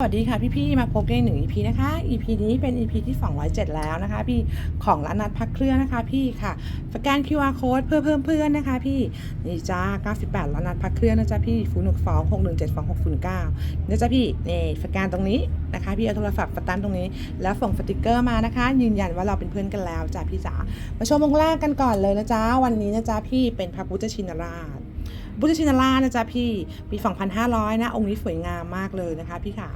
สวัสดีค่ะพี่ๆมาพบกันอีกหนึ่ง EP นะคะ EP นี้เป็น EP ที่ 207 แล้วนะคะ พี่ของร้านนัดพักเครื่องนะคะ พี่ค่ะสแกน QR code เพื่อเพิ่มเพื่อนนะคะ พี่นี่จ้า98ร้านนัดพักเครื่องนะจ๊ะพี่ศูนย์หกสองหกหนึ่งเจ็ดสองหกศูนย์เก้านะจ๊ะพี่นี่สแกนตรงนี้นะคะ พี่เอาโทรศัพท์สแตมป์ตรงนี้ แล้วส่งสติกเกอร์มานะคะ ยืนยันว่าเราเป็นเพื่อนกันแล้วจ้ะพี่จ๋ามาชมองแรกกันก่อนเลยนะจ๊ะวันนี้นะจ๊ะพี่เป็นพระพุทธชินราช พุทธชินารานะจ๊ะพี่ปี2,500นะ องค์นี้สวยงามมากเลยนะคะ พี่ขา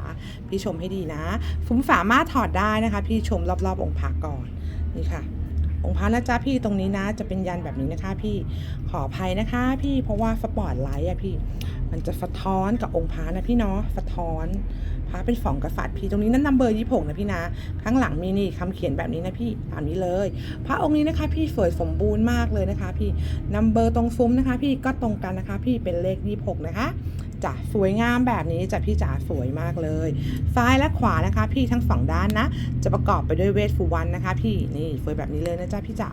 พี่ชมให้ดีนะฟุ้มสามารถถอดได้นะคะ พี่ชมรอบๆ องค์พระก่อนนี่ค่ะ องค์พระนะจ๊ะพี่ตรงนี้นะจะเป็นยันแบบนี้นะคะ พี่ขออภัยนะคะ พี่เพราะว่าสปอร์ตไลท์อะพี่ มันจะสะท้อนกับองค์พระนะพี่เนาะสะท้อน พระเป็นสองกษัตริย์พี่ตรงนี้นั่นนัมเบอร์ยี่หกนะพี่นะ ข้างหลังมีนี่คำเขียนแบบนี้นะพี่ตามนี้เลย พระองค์นี้นะคะ พี่สวยสมบูรณ์มากเลยนะคะ พี่นัมเบอร์ตรงซุ้มนะคะ พี่ก็ตรงกันนะคะ พี่เป็นเลขยี่หกนะคะจ้ะสวยงามแบบนี้จ้ะพี่จ๋าสวยมากเลย ซ้ายและขวานะคะ พี่ทั้งสองด้านนะ จะประกอบไปด้วยเวทสุวรรณนะคะ พี่นี่สวยแบบนี้เลยนะจ๊ะพี่จ๋า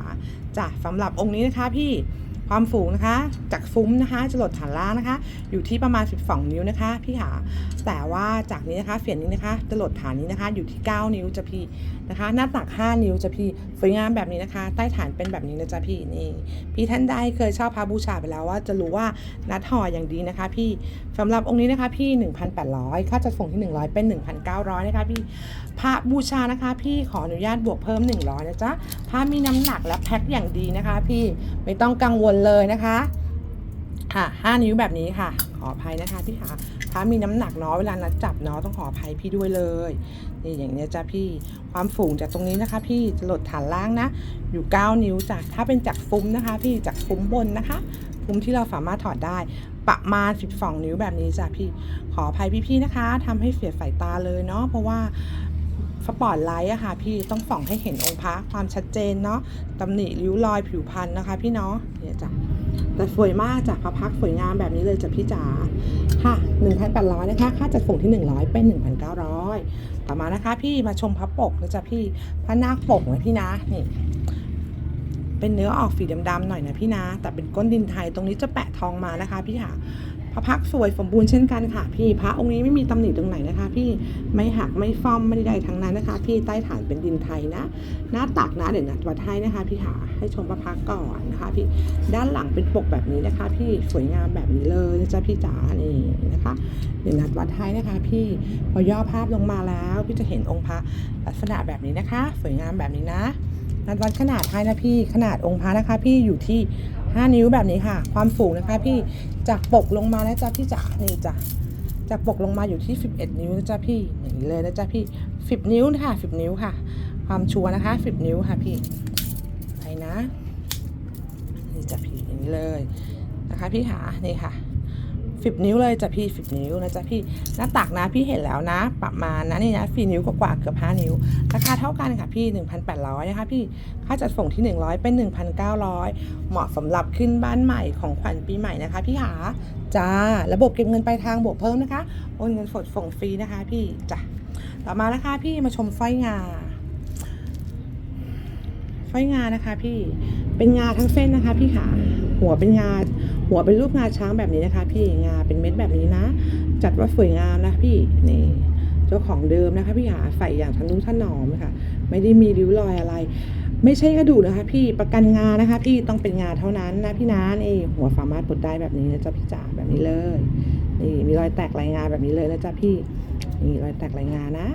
จ้ะสำหรับองค์นี้นะคะพี่ ความสูงนะคะ จากฟุ้มนะคะจะหลดฐานล่างนะคะ อยู่ที่ประมาณ 12 นิ้วนะคะพี่ขาแต่ว่าจากนี้นะคะเสียนนี้นะคะจะหลดฐานนี้นะคะ อยู่ที่ 9 นิ้วจะพี่ นะคะ หน้าตัก 5 นิ้วจะพี่สวยงามแบบนี้นะคะ ใต้ฐานเป็นแบบนี้นะจ๊ะพี่นี่พี่ท่านใดเคยเช่าพระบูชาไปแล้วว่าจะรู้ว่านัดห่ออย่างดีนะคะ พี่สำหรับองค์นี้นะคะ พี่ 1,800 ค่าจัดส่งที่ 100 เป็น 1,900 นะคะพี่พระบูชานะคะ พี่ขออนุญาตบวกเพิ่ม 100 นะจ๊ะพระมีน้ำหนักและแพ็คอย่างดีนะคะ พี่ไม่ต้องกังวลเลยนะคะค่ะ5นิ้วแบบนี้ค่ะ ขออภัยนะคะพี่ค่ะพระมีน้ำหนักเนาะเวลานัดจับเนาะต้องขออภัยพี่ด้วยเลย นี่อย่างเนี้ยจ้ะพี่ความสูงจากตรงนี้นะคะ พี่จะหลดฐานล่างนะ อยู่ 9 นิ้วจากถ้าเป็นจากฟุ้มนะคะ พี่จากฟุ้มบนนะคะฟุ้มที่เราสามารถถอดได้ประมาณ 12 นิ้วแบบนี้จ้ะพี่ขออภัยพี่ๆนะคะทำให้เสียสายตาเลยเนาะเพราะว่าสปอร์ตไลท์อะค่ะ พี่ต้องส่องให้เห็นองค์พระความชัดเจนเนาะตำหนิริ้วรอยผิวพรรณนะคะ พี่เนาะเนี่ยจ้ะแต่สวยมากจ้ะพระพักสวยงามแบบนี้เลยจ้ะพี่จ๋าค่ะ1,800นะคะ ค่าจัดส่งที่ 100 เป็น 1,900 ต่อมานะคะ พี่มาชมพระปกนะจ๊ะพี่พระนาคปกนะพี่นะนี่ เป็นเนื้อออกฝีดำๆหน่อยนะพี่นะ แต่เป็นก้นดินไทยตรงนี้จะแปะทองมานะคะ พี่ค่ะ พระพักตร์สวยสมบูรณ์เช่นกันค่ะ พี่พระองค์นี้ไม่มีตำหนิตรงไหนนะคะ พี่ไม่หักไม่ฟ้อมไม่ได้ทั้งนั้นนะคะ พี่ใต้ฐานเป็นดินไทยนะ หน้าตักนะเดี๋ยวนัดวัดให้นะคะ พี่ค่ะให้ชมพระพักตร์ก่อนนะคะ พี่ด้านหลังเป็นปกแบบนี้นะคะ พี่สวยงามแบบนี้เลยนะจ๊ะพี่จ๋านี่นะคะเดี๋ยวนัดวัดให้นะคะ พี่พอย่อภาพลงมาแล้ว พี่จะเห็นองค์พระลักษณะแบบนี้นะคะ สวยงามแบบนี้นะนัดวัดขนาดให้นะพี่ขนาดองค์พระนะคะ พี่อยู่ที่ 5 นิ้วแบบนี้ค่ะ ความสูงนะคะพี่จากปกลงมานะจ๊ะพี่จ๋านี่จ้ะจากปกลงมาอยู่ที่ 11 นิ้วนะจ๊ะพี่อย่างนี้เลยนะจ๊ะพี่ 10 นิ้วค่ะ 10 นิ้วค่ะ ความชัวร์นะคะ 10 นิ้วค่ะพี่ไปนะ นี่จ้ะพี่อย่างนี้เลยนะคะพี่ขานี่ค่ะ สิบนิ้วเลยจ้ะพี่สิบนิ้วนะจ๊ะพี่หน้าตักนะพี่เห็นแล้วนะ ประมาณนะนี่นะสี่นิ้วกว่าเกือบห้านิ้ว ราคาเท่ากันค่ะพี่1,800นะคะพี่ค่าจัดส่งที่100เป็น1,900เก้าร้อยเหมาะสำหรับขึ้นบ้านใหม่ของขวัญปีใหม่นะคะพี่หาจ้าระบบเก็บเงินปลายทางบวกเพิ่มนะคะโอนเงินสดส่งฟรีนะคะ พี่จ้ะต่อมานะคะพี่มาชมสร้อยงาสร้อยงานะคะ พี่เป็นงาทั้งเส้นนะคะ พี่ขาหัวเป็นงา หัวเป็นรูปงาช้างแบบนี้นะคะ พี่งาเป็นเม็ดแบบนี้นะ จัดว่าสวยงามนะพี่นี่เจ้าของเดิมนะคะ พี่หาใส่อย่างทะนุถนอมนะคะไม่ได้มีริ้วรอยอะไร ไม่ใช่กระดูกนะคะ พี่ประกันงานะคะ พี่ต้องเป็นงาเท่านั้นนะพี่นะนี่หัวสามารถปลดได้แบบนี้นะจ๊ะพี่จ๋าแบบนี้เลยนี่มีรอยแตกลายงาแบบนี้เลยนะจ๊ะพี่นี่รอยแตกลายงานะ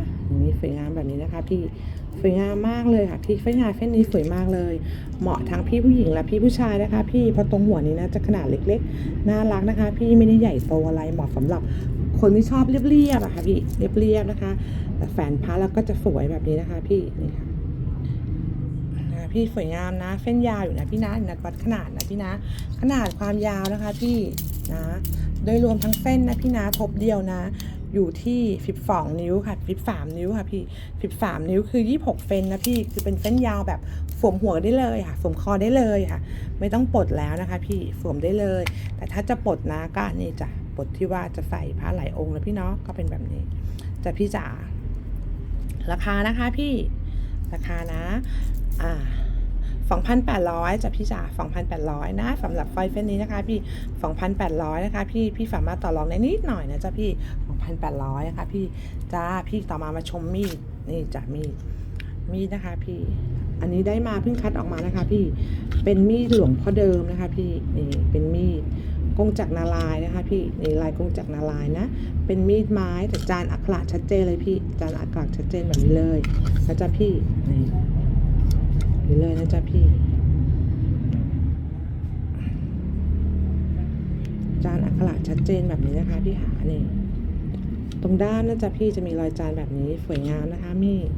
นี้สวยงามแบบนี้นะคะ พี่ วยงามมากเลยค่ะพี่เส้นงาเส้นนี้สวยมากเลย เหมาะทั้งพี่ผู้หญิงและพี่ผู้ชายนะคะ พี่เพราะตรงหัวนี้นะจะขนาดเล็กๆน่ารักนะคะ พี่ไม่ได้ใหญ่โตอะไรเหมาะสำหรับคนที่ชอบเรียบๆอะค่ะพี่เรียบๆนะคะแต่แฝนพระแล้วก็จะสวยแบบนี้นะคะ พี่นี่ค่ะนะพี่สวยงามนะ เส้นยาวอยู่นะพี่นะนัดวัดขนาดนะพี่นะ ขนาดความยาวนะคะ พี่นะ โดยรวมทั้งเส้นนะพี่นะทบเดียวนะ อยู่ที่ 12 นิ้วค่ะ 13 นิ้วค่ะพี่ 13 นิ้วคือ 26เซนนะพี่ คือเป็นเส้นยาวแบบสวมหัวได้เลยค่ะ สวมคอได้เลยค่ะ ไม่ต้องปลดแล้วนะคะ พี่ สวมได้เลย แต่ถ้าจะปลดนะก็นี่จ้ะปลดที่ว่าจะใส่ผ้าไหลองค์แล้วพี่เนาะ ก็เป็นแบบนี้จะพี่จ๋า ราคานะคะพี่ ราคานะ อ่า 2,800จ้ะพี่จ๋า2,800 นะสำหรับไฟเส้นนี้นะคะพี่ 2,800 นะคะพี่ พี่สามารถต่อรองได้นิดหน่อยนะจ๊ะพี่ 2,800 นะคะพี่ จ้า พี่ต่อมามาชมมีด นี่จ้ะมีด มีดนะคะพี่ อันนี้ได้มาเพิ่งคัดออกมานะคะพี่ เป็นมีดหลวงพ่อเดิมนะคะพี่ นี่ เป็นมีดกงจักรนารายนะคะพี่นี่ลายกงจักรนารายนะ เป็นมีดไม้แต่จานอักขระชัดเจนเลยพี่ จานอักขระชัดเจนแบบนี้เลยนะจ๊ะพี่นี่ นี่เลยนะจ๊ะพี่ จานอักขระชัดเจนแบบนี้นะคะพี่หานี่ตรงด้านนะจ๊ะพี่จะมีรอยจานแบบนี้สวยงามนะคะมีด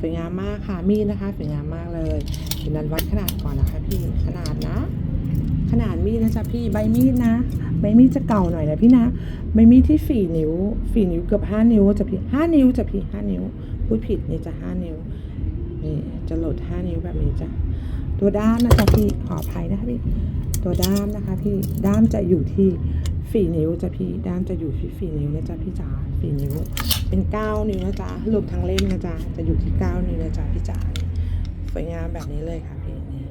สวยงามมากค่ะมีดนะคะสวยงามมากเลยเดี๋ยวนันวัดขนาดก่อนนะคะพี่ขนาดนะ ขนาดมีดนะจ๊ะพี่ใบมีดนะใบมีดจะเก่าหน่อยนะพี่นะใบมีดที่สี่นิ้วสี่นิ้วเกือบห้านิ้วจะพี่ห้านิ้วจะพี่ห้านิ้วพูดผิดนี่จะห้านิ้ว นี่จะโหลดห้านิ้วแบบนี้จ้ะ ตัวด้ามนะจ๊ะพี่ขออภัยนะคะพี่ ตัวด้ามนะคะพี่ ด้ามจะอยู่ที่สี่นิ้วจ้ะพี่ ด้ามจะอยู่ที่สี่นิ้วนะจ๊ะพี่จ๋าสี่นิ้ว เป็นเก้านิ้วนะจ๊ะรวมทั้งเล่มนะจ๊ะ จะอยู่ที่เก้านิ้วนะจ๊ะพี่จ๋า สวยงามแบบนี้เลยค่ะพี่นี่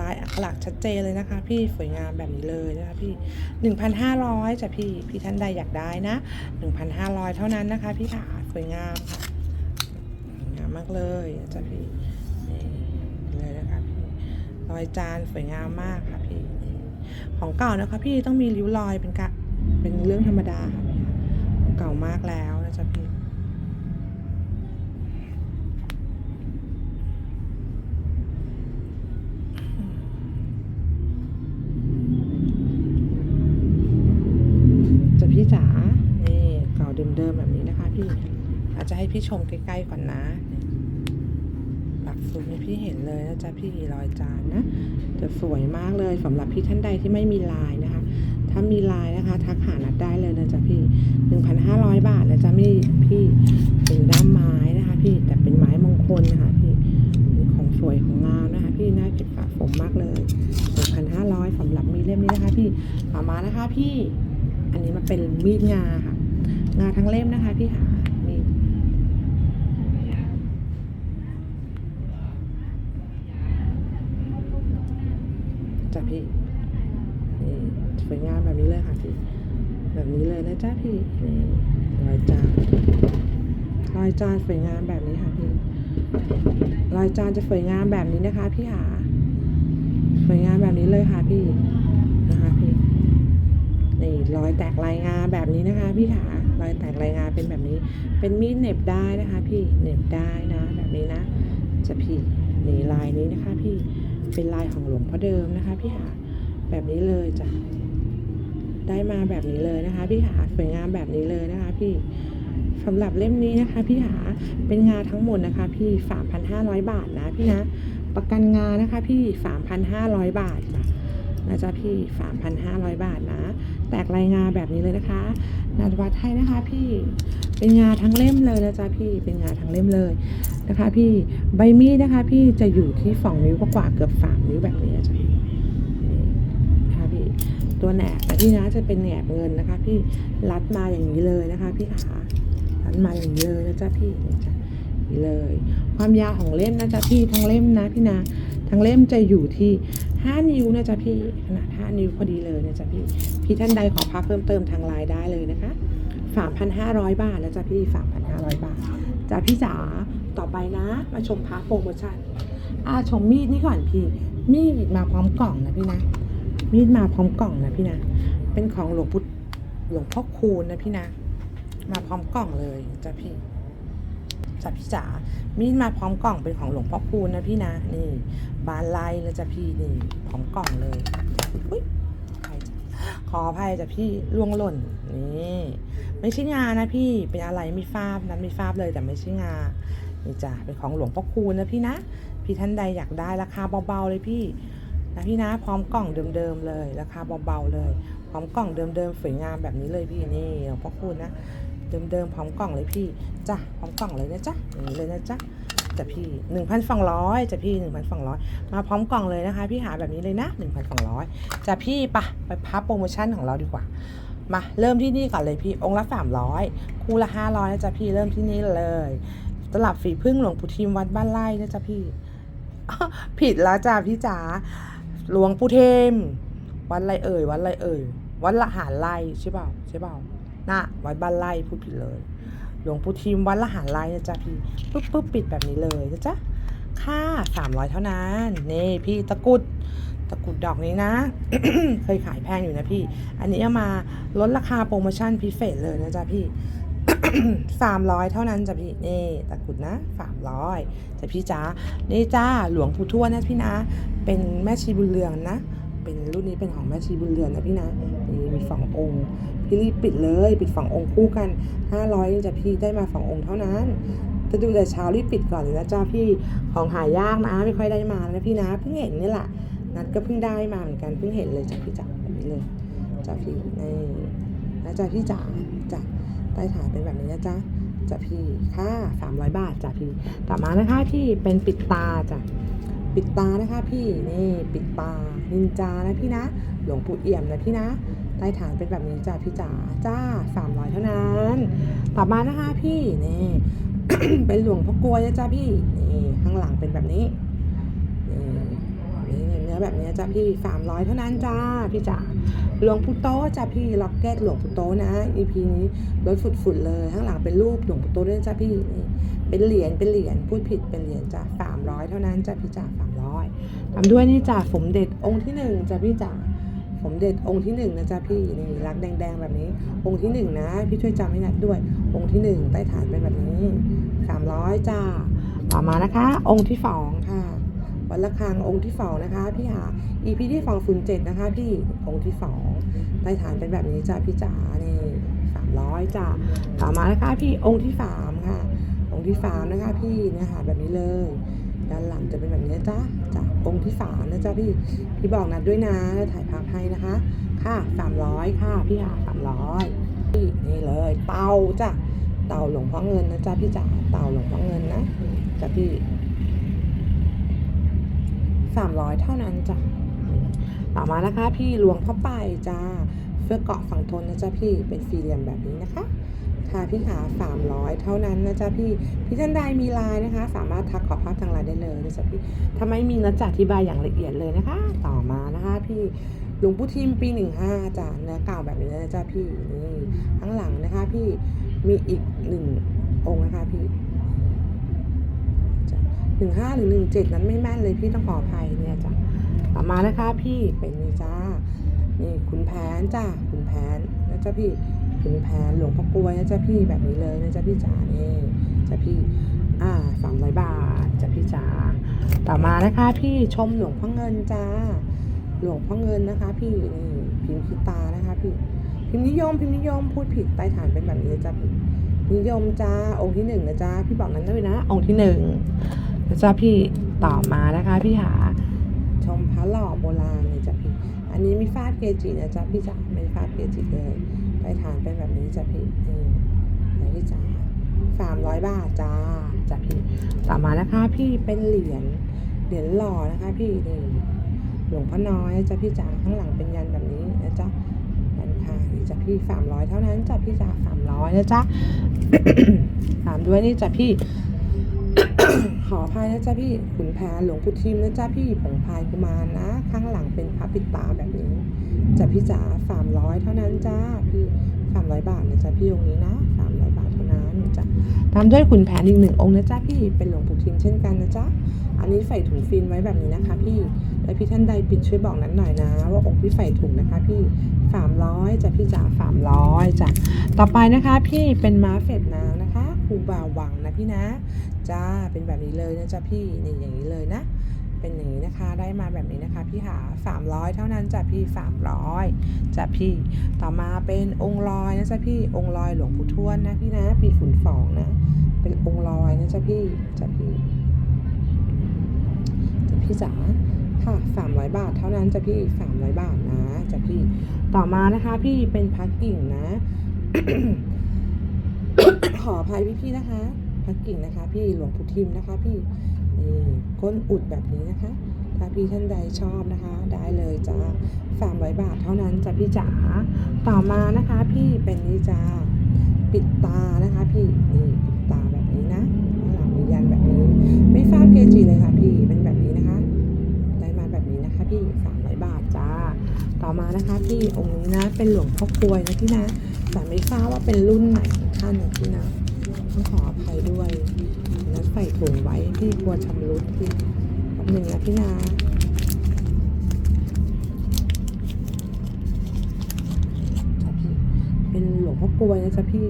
ลายอักขรชัดเจนเลยนะคะ พี่สวยงามแบบนี้เลยนะคะพี่หนึ่งพันห้าร้อยจ้ะพี่ พี่ท่านใดอยากได้นะหนึ่งพันห้าร้อยเท่านั้นนะคะ พี่ขาสวยงามค่ะ มากเลยนะจ๊ะพี่นี่เลยนะคะพี่รอยจานสวยงามมากค่ะพี่ของเก่านะคะพี่ต้องมีริ้วรอยเป็นกะเป็นเรื่องธรรมดาค่ะเก่ามากแล้วนะจ๊ะพี่ อาจจะให้พี่ชมใกล้ๆก่อนนะนี่ปักซูมให้พี่เห็นเลยนะจ๊ะพี่รอยจานนะจะสวยมากเลยสำหรับพี่ท่านใดที่ไม่มีลายนะคะ ถ้ามีลายนะคะ ทักหานัดได้เลยนะจ๊ะพี่1,500บาทนะจ๊ะพี่พี่เป็นด้ามไม้นะคะ พี่แต่เป็นไม้มงคลนะคะพี่ของสวยของงามนะคะ พี่น่าเก็บสะสมมากเลย1,500สำหรับมีเล่มนี้นะคะ พี่ต่อมานะคะ พี่ อันนี้มันเป็นมีดงาค่ะงาทั้งเล่มนะคะ พี่หามีด จ้ะ พี่นี่สวยงามแบบนี้เลยค่ะพี่ แบบนี้เลยนะจ้าพี่นี่รอยจานรอยจานสวยงามแบบนี้ค่ะพี่รอยจานจะสวยงามแบบนี้นะคะพี่หาสวยงามแบบนี้เลยค่ะพี่นะคะพี่นี่รอยแตกลายงาแบบนี้นะคะ พี่หารอยแตกลายงาเป็นแบบนี้ เป็นมีดเหน็บได้นะคะ พี่เหน็บได้นะ แบบนี้นะจะพี่นี่ลายนี้นะคะ พี่ เป็นลายของหลวงพ่อเดิมนะคะพี่หาแบบนี้เลยจ้ะได้มาแบบนี้เลยนะคะ พี่หาสวยงามแบบนี้เลยนะคะ พี่สำหรับเล่มนี้นะคะ พี่หาเป็นงาทั้งหมดนะคะ พี่สามพันห้าร้อยบาทนะพี่นะประกันงานะคะ พี่สามพันห้าร้อยบาทจ้ะนะจ๊ะพี่สามพันห้าร้อยบาทนะ ตกลายงาแบบนี้เลยนะคะนัดวัดให้นะคะพี่เป็นงาทั้งเล่มเลยนะจ๊ะพี่เป็นงาทั้งเล่มเลยนะคะ พี่ใบมีดนะคะ พี่จะอยู่ที่สองนิ้วกว่าเกือบสามนิ้วแบบนี้จ้ะพี่นะคะพี่ตัวแหนบแต่พี่นะจะเป็นแหนบเงินนะคะ พี่รัดมาอย่างนี้เลยนะคะ พี่ขารัดมาอย่างนี้เลยนะจ๊ะพี่นี่จ้ะนี่เลย ความยาวของเล่มนะจ๊ะพี่ทั้งเล่มนะพี่นะทั้งเล่มจะอยู่ที่ ห้านิ้วนะจ๊ะพี่ขนาดห้านิ้วพอดีเลยนะจ๊ะพี่ พี่ท่านใดขอพักเพิ่มเติมทางไลน์ได้เลยนะคะสามพันห้าร้อยบาทนะจ๊ะพี่สามพันห้าร้อยบาทจ้าพี่จ๋าต่อไปนะ มาชมพาโปรโมชั่นอ่าชมมีดนี่ก่อนพี่ มีดมาพร้อมกล่องนะพี่นะ มีดมาพร้อมกล่องนะพี่นะ เป็นของหลวงพุทธหลวงพ่อคูณนะพี่นะ มาพร้อมกล่องเลยจ้าพี่ จ้าพี่จ๋ามีดมาพร้อมกล่องเป็นของหลวงพ่อคูณนะพี่นะนี่บานไลนะจ้าพี่นี่พร้อมกล่องเลยอุ๊ยครจะขออภัยจ้ะพี่ล่วงหล่นนี่ไม่ใช่งานะพี่เป็นอะไรไม่ฟาบนั้นไม่ฟาบเลยแต่ไม่ใช่งานี่จ้ะเป็นของหลวงพ่อคูณนะพี่นะพี่ท่านใดอยากได้ราคาเบาๆเลยพี่นะพี่นะพร้อมกล่องเดิมๆเลยราคาเบาๆเลย พร้อมกล่องเดิมๆสวยงามแบบนี้เลยพี่นี่หลวงพ่อคูณนะ เดิมๆพร้อมกล่องเลยพี่จ้ะพร้อมกล่องเลยนะจ๊ะอย่างนี้เลยนะจ๊ะจ้ะพี่หนึ่งพันสองร้อยจ้ะพี่หนึ่งพันสองร้อยมาพร้อมกล่องเลยนะคะ พี่หาแบบนี้เลยนะหนึ่งพันสองร้อยจ้ะพี่ปะไปพับโปรโมชั่นของเราดีกว่า มาเริ่มที่นี่ก่อนเลยพี่องค์ละสามร้อยคู่ละห้าร้อยนะจ๊ะพี่เริ่มที่นี่เลยตลับฝีพึ่งหลวงปู่ทิมวัดบ้านไร่นะจ๊ะพี่ผิดแล้วจ้าพี่จ๋าหลวงปู่เทมวัดไรเอ่ยวัดไรเอ่ยวัดละหารไรใช่เปล่าใช่เปล่า น่ะวัดบ้านไร่พูดผิดเลย หลวงปู่ทิมวัดละหารไร่นะจ๊ะพี่ปุ๊บปุ๊บปิดแบบนี้เลยนะจ๊ะค่าสามร้อยเท่านั้น นี่พี่ตะกุดตะกุดดอกนี้นะ เคยขายแพงอยู่นะพี่ อันนี้เอามาลดราคาโปรโมชั่นพิเศษเลยนะจ๊ะพี่สามร้อยเท่านั้นจ้ะพี่นี่ตะกุดนะสามร้อยจ้ะพี่จ้านี่จ้าหลวงปู่ทวดนะพี่นะ เป็นแม่ชีบุญเรืองนะ เป็นรุ่นนี้เป็นของแม่ชีบุญเรืองนะพี่นะนี่มีสององค์ พี่รีบปิดเลยปิดสององค์คู่กันห้าร้อยจะพี่ได้มาสององค์เท่านั้นจะดูแต่เช้ารีบปิดก่อนเลยนะจ้าพี่ของหายากนะไม่ค่อยได้มานะพี่นะเพิ่งเห็นนี่แหละนัดก็เพิ่งได้มาเหมือนกันเพิ่งเห็นเลยจ้ะพี่จ๋าแบบนี้เลยจ้าพี่นี่นะจ้าพี่จ๋าจ้ะใต้ฐานเป็นแบบนี้นะจ๊ะจ้ะพี่ค่าสามร้อยบาทจ้ะพี่ต่อมานะคะพี่เป็นปิดตาจ้ะ ปิดตานะคะพี่นี่ปิดตานินจานะพี่นะ หลวงปู่เอี่ยมนะพี่นะใต้ฐานเป็นแบบนี้จ้าพี่จ๋าจ้าสามร้อยเท่านั้นต่อมานะคะพี่นี่เป็นหลวงพ่อกลวยนะจ้าพี่นี่ข้างหลังเป็นแบบนี้นี่เนื้อแบบนี้จ้าพี่สามร้อยเท่านั้นจ้าพี่จ๋าหลวงปู่โตจ้าพี่ล็อกเก็ตหลวงปู่โตะนะ EP นี้รถฝุดๆเลยข้างหลังเป็นรูปหลวงปู่โตด้วยจ้าพี่ เป็นเหรียญเป็นเหรียญพูดผิดเป็นเหรียญจ้าสามร้อยเท่านั้นจ้าพี่จ๋าสามร้อยตามด้วยนี่จ้าสมเด็จองค์ที่หนึ่งจ้าพี่จ๋าสมเด็จองค์ที่หนึ่งนะจ๊ะพี่นี่รักแดงๆ แบบนี้ องค์ที่หนึ่งนะพี่ช่วยจำให้นัดด้วย องค์ที่หนึ่งใต้ฐานเป็นแบบนี้สามร้อยจ้าต่อมานะคะ องค์ที่สองค่ะวัดละคังองค์ที่สองนะคะ พี่หา EP ที่สองศูนย์เจ็ดนะคะ พี่องค์ที่สองใต้ฐานเป็นแบบนี้จ้าพี่จ๋านี่สามร้อยจ้าต่อมานะคะพี่องค์ที่สามค่ะ ที่สานะคะพี่เนื้อหาแบบนี้เลย ด้านหลังจะเป็นแบบนี้จ้าจ้าองค์ที่สานะจ๊ะพี่พี่บอกนัดด้วยนะถ่ายภาพให้นะคะ ค่ะสามร้อยค่ะพี่หาสามร้อยนี่เลย เต่าจ้ะเต่าหลวงพ่อเงินนะจ๊ะพี่จ๋าเต่าหลวงพ่อเงินนะจ้ะพี่สามร้อยเท่านั้นจ้ะต่อมานะคะ พี่หลวงพ่อไปจ้าเสื้อเกาะฝั่งทนนะจ๊ะพี่เป็นสี่เหลี่ยมแบบนี้นะคะ ค่ะพี่ขาสามร้อยเท่านั้นนะจ๊ะพี่ พี่ท่านใดมีไลน์นะคะ สามารถทักขอภาพทางไลน์ได้เลยนะจ๊ะพี่ถ้าไม่มีนะจะอธิบายอย่างละเอียดเลยนะคะ ต่อมานะคะพี่หลวงปู่ทิมปีหนึ่งห้าจ้ะเนื้อเก่าแบบนี้นะจ๊ะพี่นี่ข้างหลังนะคะ พี่มีอีกหนึ่งองค์นะคะพี่หนึ่งห้าหรือหนึ่งเจ็ดนั้นไม่แม่นเลยพี่ต้องขออภัยเนี่ยจ้ะต่อมานะคะ พี่เป็นนี่จ้านี่ขุนแผนจ้าขุนแผนนะจ๊ะพี่ ขุนแผนหลวงพ่อกลวยนะจ๊ะพี่แบบนี้เลยนะจ๊ะพี่จ๋านี่จ้ะพี่อ่าสามร้อยบาทจ้ะพี่จ๋าต่อมานะคะ พี่ชมหลวงพ่อเงินจ้าหลวงพ่อเงินนะคะ พี่นี่พิมพ์คิตานะคะ พี่พิมพ์นิยมพิมพ์นิยมพูดผิดใต้ฐานเป็นแบบนี้จ้าพี่นิยมจ้าองค์ที่หนึ่งนะจ้าพี่บอกนั้นด้วยนะ องค์ที่หนึ่งนะจ้าพี่ต่อมานะคะ พี่หาชมพระหล่อโบราณเลยจ้ะพี่อันนี้มีฟาดเกจินะจ๊ะพี่จ๋าไม่ฟาดเกจิเลย ไปฐานเป็นแบบนี้จ้ะพี่นี่นพี่จ๋าสามร้อยบาทจ้าจ้ะพี่ต่อมานะคะ พี่เป็นเหรียญเหรียญหล่อนะคะ พี่นี่หลวงพ่อน้อยจะพี่จ๋าข้างหลังเป็นยันแบบนี้นะจ๊ะยันค่ะนี่จ้ะพี่สามร้อยเท่านั้นจ้ะพี่จ๋าสามร้อยนะจ๊ะสามด้วยนี่จ้ะพี่ ขออภัยนะจ๊ะพี่ขุนแผนหลวงปู่ทิมนะจ๊ะพี่ผงพายกุมารนะ ข้างหลังเป็นพระปิดตาแบบนี้จ้ะพี่จ๋าสามร้อยเท่านั้นจ้าพี่สามร้อยบาทนะจ๊ะพี่องค์นี้นะสามร้อยบาทเท่านั้นจ้ะตามด้วยขุนแผนอีกหนึ่งองค์นะจ๊ะพี่เป็นหลวงปู่ทิมเช่นกันนะจ๊ะอันนี้ใส่ถุงฟิล์มไว้แบบนี้นะคะ พี่และพี่ท่านใดปิดช่วยบอกนั้นหน่อยนะ ว่าองค์ที่ใส่ถุงนะคะ พี่สามร้อยจ้ะพี่จ๋าสามร้อยจ้ะต่อไปนะคะ พี่เป็นม้าเฟดนางนะคะ ครูบ่าวหวังนะพี่นะ จ้า เป็นแบบนี้เลยนะจ๊ะพี่นี่อย่างนี้เลยนะ เป็นอย่างนี้นะคะ ได้มาแบบนี้นะคะพี่หาสามร้อยเท่านั้นจ้ะพี่สามร้อยจ้ะพี่ ต่อมาเป็นองค์ลอยนะจ๊ะพี่ องค์ลอยหลวงปู่ทวดนะพี่นะ ปีฝุ่นฟองนะ เป็นองค์ลอยนะจ๊ะพี่จ๊ะพี่จ๊ะพี่จ๋าค่ะสามร้อยบาทเท่านั้นจ้ะพี่สามร้อยบาทนะจ๊ะพี่ ต่อมานะคะพี่เป็นพักกิ่งนะ ขออภัยพี่ๆนะคะพักกิ่งนะคะ พี่หลวงปู่ทิมนะคะพี่นี่ก้นอุดแบบนี้นะคะ ถ้าพี่ท่านใดชอบนะคะ ได้เลยจ้าสามร้อยบาทเท่านั้นจ้ะพี่จ๋าต่อมานะคะพี่เป็นนี่จ้าปิดตานะคะ พี่นี่ปิดตาแบบนี้นะข้างหลังมียันแบบนี้ ไม่ทราบเกจิเลยค่ะพี่เป็นแบบนี้นะคะ ได้มาแบบนี้นะคะ พี่สามร้อยบาทจ้าต่อมานะคะ พี่องค์นี้นะเป็นหลวงพ่อกลวยนะพี่นะแต่ไม่ทราบว่าเป็นรุ่นไหน ท่านนะพี่นะต้องขออภัยด้วยนัดใส่ถุงไว้ที่กลัวชำรุดที่แป๊บนึงนะพี่นะจ้าเป็นหลวงพ่อกลวยนะจ๊ะพี่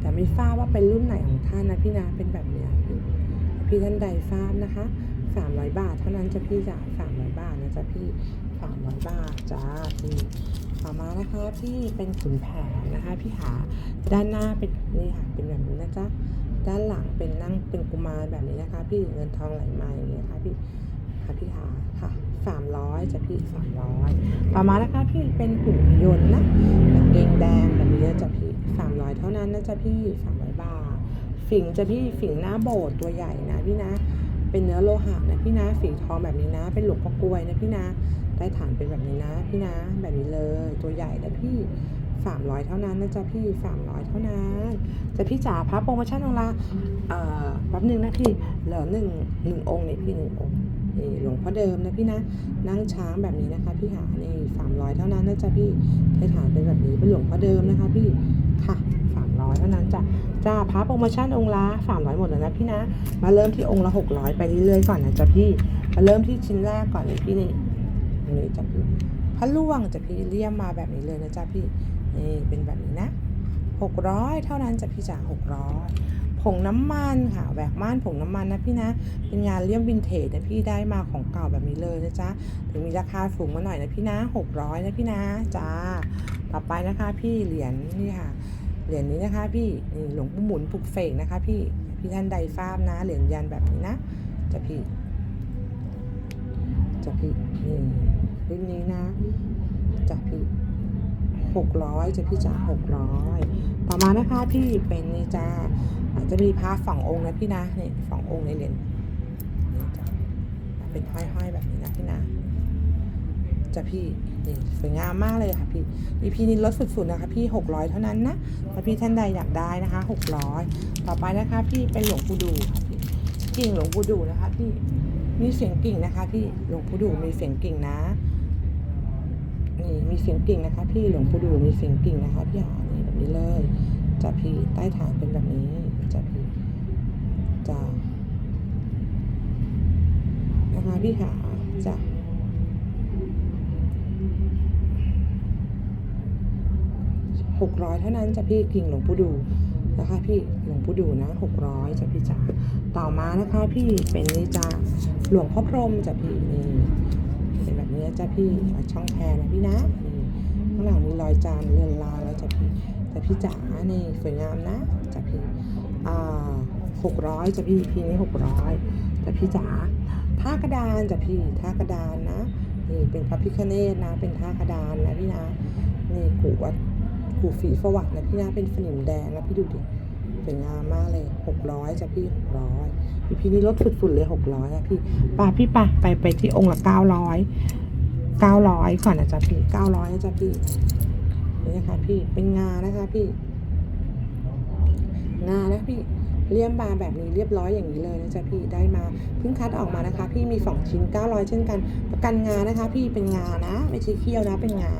แต่ไม่ทราบว่าเป็นรุ่นไหนของท่านนะพี่นะเป็นแบบเนี้ยพี่ท่านใดทราบนะคะสามร้อยบาท เท่านั้นจ้ะพี่จ๋าสามร้อยบาทนะจ๊ะพี่สามร้อยบาทจ้าพี่ ต่อมานะคะที่เป็นขุนแผนนะคะพี่หาด้านหน้าเป็นนี่ค่ะเป็นแบบนี้นะจ๊ะด้านหลังเป็นนั่งเป็นกุมารแบบนี้นะคะ พี่เงินทองไหลมาอย่างนี้นะคะพี่ค่ะพี่หาค่ะสามร้อยจะพี่สามร้อยต่อมานะคะพี่เป็นขุนยนต์นะแบบเกงแดงแบบนี้จะพี่สามร้อยเท่านั้นนะจ๊ะพี่สามร้อยบาทฝิงจะพี่ฝิงหน้าโบสตัวใหญ่นะพี่นะ เป็นเนื้อโลหะนะพี่นะฝีทองแบบนี้นะ เป็นหลวงพ่อกลวยนะพี่นะ ได้ฐานเป็นแบบนี้นะพี่นะ แบบนี้เลยตัวใหญ่นะพี่สามร้อยเท่านั้นนะจ๊ะพี่สามร้อยเท่านั้นจะพี่จ๋าพระโปรโมชั่นของเราแป๊บนึงนะพี่เหลือหนึ่งหนึ่งองค์เนี่พี่หนึ่งองค์นี่หลวงพ่อเดิมนะพี่นะนั่งช้างแบบนี้นะคะ พี่หานี่สามร้อยเท่านั้นนะจ๊ะพี่ได้ฐานเป็นแบบนี้เป็นหลวงพ่อเดิมนะคะ พี่ค่ะสามร้อยเท่านั้นจ้ะจ้าพระโปรโมชั่นองค์ละสามร้อยหมดแล้วนะพี่นะ มาเริ่มที่องค์ละหกร้อยไปเรื่อยๆก่อนนะจ๊ะพี่มาเริ่มที่ชิ้นแรกก่อนเลยพี่นี่ เลยจ้ะพี่พระล่วงจ้ะพี่เลี่ยมมาแบบนี้เลยนะจ้ะพี่นี่เป็นแบบนี้นะหกร้อยเท่านั้นจ้ะพี่จ๋าหกร้อยผงน้ำมันค่ะแหวกม่านผงน้ำมันนะพี่นะ เป็นงานเลี่ยมวินเทจนะพี่ได้มาของเก่าแบบนี้เลยนะจ๊ะถึงมีราคาสูงมาหน่อยนะพี่นะหกร้อยนะพี่นะจ้าต่อไปนะคะพี่เหรียญนี่ค่ะเหรียญนี้นะคะพี่นี่หลวงปู่หมุนปลุกเฟกนะคะพี่พี่ท่านใดฟ้าบนะเหรียญยันแบบนี้นะจ้ะพี่จ้ะพี่นี่ รุ่นนี้นะจากพี่หกร้อยจะพี่จ๋าหกร้อยต่อมานะคะพี่เป็นนี่จ้าจจะมีพระฝั่งองค์นะพี่นะเนี่ยฝั่งองค์ในเหรียญนี่จ้าเป็นห้อยๆแบบนี้นะพี่นะจ้ะพี่นี่สวยงามมากเลยค่ะพี่นี่พีนี้ลดสุดๆนะคะพี่หกร้อยเท่านั้นนะถ้าพี่ท่านใดอยากได้นะคะหกร้อยต่อไปนะคะพี่เป็นหลวงปู่ดูค่ะพี่กิ่งหลวงปู่ดูนะคะพี่มีเสียงกิ่งนะคะพี่หลวงปู่ดูมีเสียงกิ่งนะ นี่มีเสียงกิ่งนะคะ พี่หลวงปู่ดูมีเสียงกิ่งนะคะพี่หานี่แบบนี้เลยจะพี่ใต้ฐานเป็นแบบนี้จะพี่จะนะคะพี่หาจะหกร้อยเท่านั้นจะพี่กิ่งหลวงปู่ดูนะคะพี่หลวงปู่ดูนะหกร้อยจะพี่จ๋าต่อมานะคะ พี่เป็นนี่จ้าหลวงพ่อพรมจะพี่นี่ แจ้ะพี่ช่องแพรนะพี่นะข้างหลังมีรอยจานเรือนลาแล้วจ้ะพี่แต่พี่จ๋านี่สวยงามนะจ้ะพี่อ่าหกร้อยจ้ะพี่พี่นี่หกร้อยจ้ะพี่จ๋าท่ากระดานจ้ะพี่ท่ากระดานนะนี่เป็นพระพิคเนตนะ เป็นท่ากระดานนะพี่นะนี่กูวัดกูฝีฝวัสดนะพี่นะเป็นฝนิมแดงนะพี่ดูดิสวยงามมากเลยหกร้อยจ้ะพี่หกร้อยพี่นี่ลดสุดสุดเลยหกร้อยนะพี่ป่าพี่ป่าไปไปที่องค์ละเก้าร้อย เก้าร้อยก่อนนะจ๊ะพี่เก้าร้อยนะจ๊ะพี่นี่นะคะพี่เป็นงานะคะพี่งานะพี่เลี่ยมบาแบบนี้เรียบร้อยอย่างนี้เลยนะจ๊ะพี่ได้มาเพิ่งคัดออกมานะคะ พี่มีสองชิ้นเก้าร้อยเช่นกัน ประกันงานะคะ พี่เป็นงานะ ไม่ใช่เขี้ยวนะเป็นงา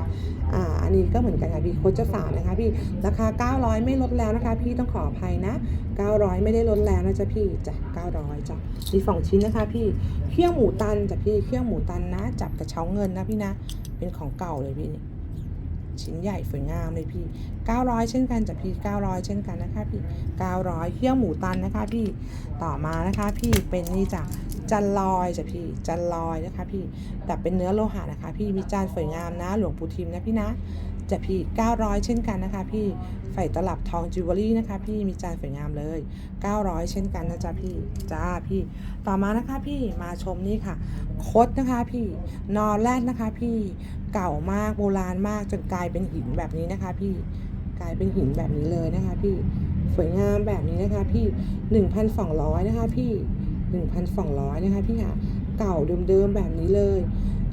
อ่าอันนี้ก็เหมือนกันค่ะพี่โค้ดจะสามนะคะพี่ราคา 900 ไม่ลดแล้วนะคะ พี่ต้องขออภัยนะ 900 ไม่ได้ลดแล้วนะจ๊ะพี่จ้ะ900จ้ะมีสองชิ้นนะคะ พี่เครื่องหมูตันจ้ะพี่เครื่องหมูตันนะ จับกระเช้าเงินนะพี่นะเป็นของเก่าเลยพี่นี่ ชิ้นใหญ่สวยงามเลยพี่ 900 เช่นกันจากพี่ 900 เช่นกันนะคะพี่ 900เคี่ยวหมูตันนะคะพี่ต่อมานะคะพี่เป็นนี่จากจันลอยจ้ะพี่จันลอยนะคะพี่แต่เป็นเนื้อโลหะนะคะ พี่มีจานสวยงามนะ หลวงปู่ทิมนะพี่นะ จะพี่ 900 เช่นกันนะคะ พี่ใส่ตลับทองจิวเวลรี่นะคะ พี่มีจานสวยงามเลย 900 เช่นกันนะจ๊ะพี่จ้าพี่ ต่อมานะคะพี่มาชมนี่ค่ะ คดนะคะพี่นอแรดนะคะพี่เก่ามากโบราณมากจนกลายเป็นหินแบบนี้นะคะ พี่กลายเป็นหินแบบนี้เลยนะคะ พี่สวยงามแบบนี้นะคะ พี่ 1,200 นะคะ พี่ 1,200 นะคะ พี่ค่ะเก่าเดิมๆแบบนี้เลย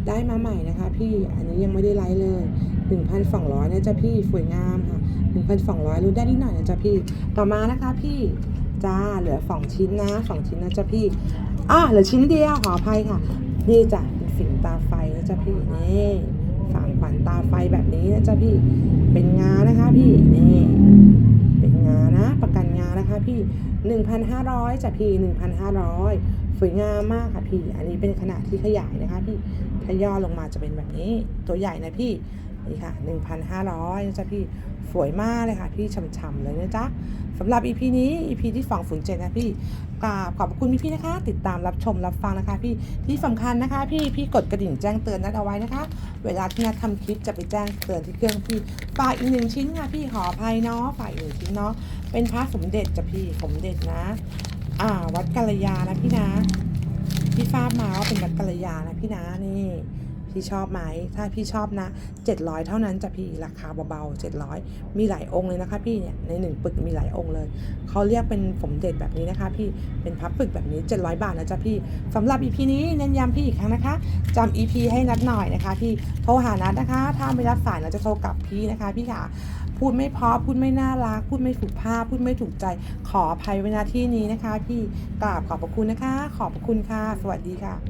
ได้มาใหม่นะคะ พี่อันนี้ยังไม่ได้ไลฟ์เลยึ่งพันสองร้อยนะจ๊ะพี่สวยงามค่ะหนึ่งพันสองร้อยรู้ได้นิดหน่อยนะจ๊ะพี่ต่อมานะคะพี่จ้าเหลือสองชิ้นนะสองชิ้นนะจ๊ะพี่อ่าเหลือชิ้นเดียวขออภัยค่ะ นี่จ้ะเป็นสิงตาไฟนะจ๊ะพี่นี่สามขวัญตาไฟแบบนี้นะจ๊ะพี่เป็นงานะคะพี่นี่เป็นงานะประกันงานะคะพี่หนึ่1,500จ้ะพี่หนึ่งพันห้าร้อยสวยงามมากค่ะพี่ อันนี้เป็นขนาดที่ขยายนะคะพี่ถ้าย่อลงมาจะเป็นแบบนี้ตัวใหญ่นะพี่ นี่ค่ะ 1,500นะจ๊ะพี่สวยมากเลยค่ะ พี่ฉ่ำๆเลยนะจ๊ะสำหรับ EP นี้ EP ที่2 0 7นเจนะพี่กราบขอบคุณพี่ๆนะคะ ติดตามรับชมรับฟังนะคะ พี่ที่สำคัญนะคะ พี่พี่กดกระดิ่งแจ้งเตือนนัดเอาไว้นะคะ เวลาที่นัดทำคลิปจะไปแจ้งเตือนที่เครื่องพี่ฝากอีกหนึ่งชิ้นค่ะพี่ขออภัยเนาะฝากอีกหนึ่งชิ้นเนาะเป็นพระสมเด็จจ้ะพี่สมเด็จนะ อ่า วัดกัลยานะพี่นะพี่ทราบมาว่าเป็นวัดกัลยานะพี่นะนี่ พี่ชอบไหมถ้าพี่ชอบนะ 700 เท่านั้นจะพี่ราคาเบาๆ700 มีหลายองค์เลยนะคะ พี่เนี่ยในหนึ่งปึกมีหลายองค์เลยเขาเรียกเป็นสมเด็จแบบนี้นะคะ พี่เป็นพับปึกแบบนี้ 700 บาทนะจ๊ะพี่สำหรับ EP นี้เน้นย้ำพี่อีกครั้งนะคะจำ EP ให้นัดหน่อยนะคะ พี่โทรหานัดนะคะ ถ้าไม่รับสายเราจะโทรกลับพี่นะคะ พี่ค่ะพูดไม่พราะพูดไม่น่ารัก พูดไม่สุภาพพูดไม่ถูกใจ ขออภัยเวลาที่นี้นะคะ พี่กราบขอบพระคุณนะคะ ขอบพระคุณค่ะ สวัสดีค่ะ